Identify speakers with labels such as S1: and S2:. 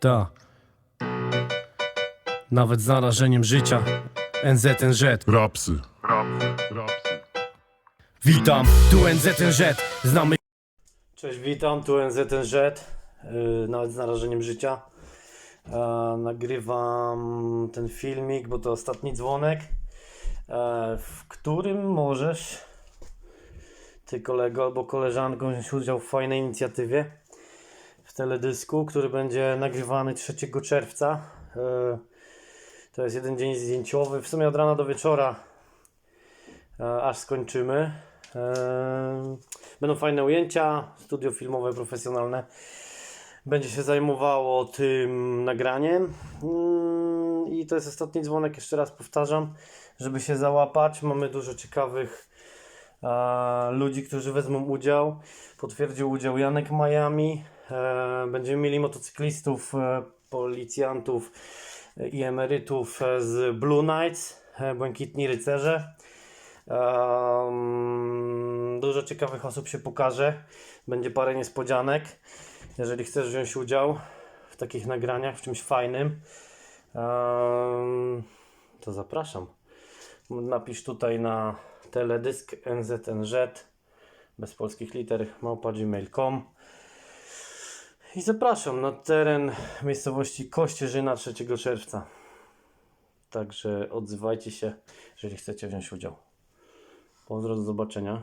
S1: Ta. Nawet z narażeniem życia. NZNZ.
S2: Rapsy.
S1: Witam, tu NZNZ. Znamy. Cześć, witam, tu NZNZ. Yy, nawet z narażeniem życia. E, nagrywam ten filmik, bo to ostatni dzwonek, e, w którym możesz ty kolego albo koleżanką wziąć udział w fajnej inicjatywie teledysku, który będzie nagrywany 3 czerwca. E, to jest jeden dzień zdjęciowy, w sumie od rana do wieczora, e, aż skończymy. E, Będą fajne ujęcia, studio filmowe, profesjonalne. Będzie się zajmowało tym nagraniem. Mm, I to jest ostatni dzwonek, jeszcze raz powtarzam, żeby się załapać. Mamy dużo ciekawych ludzi, którzy wezmą udział. Potwierdził udział Janek Miami. E, będziemy mieli motocyklistów, e, policjantów e, i emerytów z Blue Knights, Błękitni Rycerze. Dużo ciekawych osób się pokaże. Będzie parę niespodzianek. Jeżeli chcesz wziąć udział w takich nagraniach, w czymś fajnym, to zapraszam. Napisz tutaj na teledysk nznz bez polskich liter małpa.gmail.com i zapraszam na teren miejscowości Kościerzyna 3 czerwca. Także odzywajcie się, jeżeli chcecie wziąć udział. Pozdro, do zobaczenia.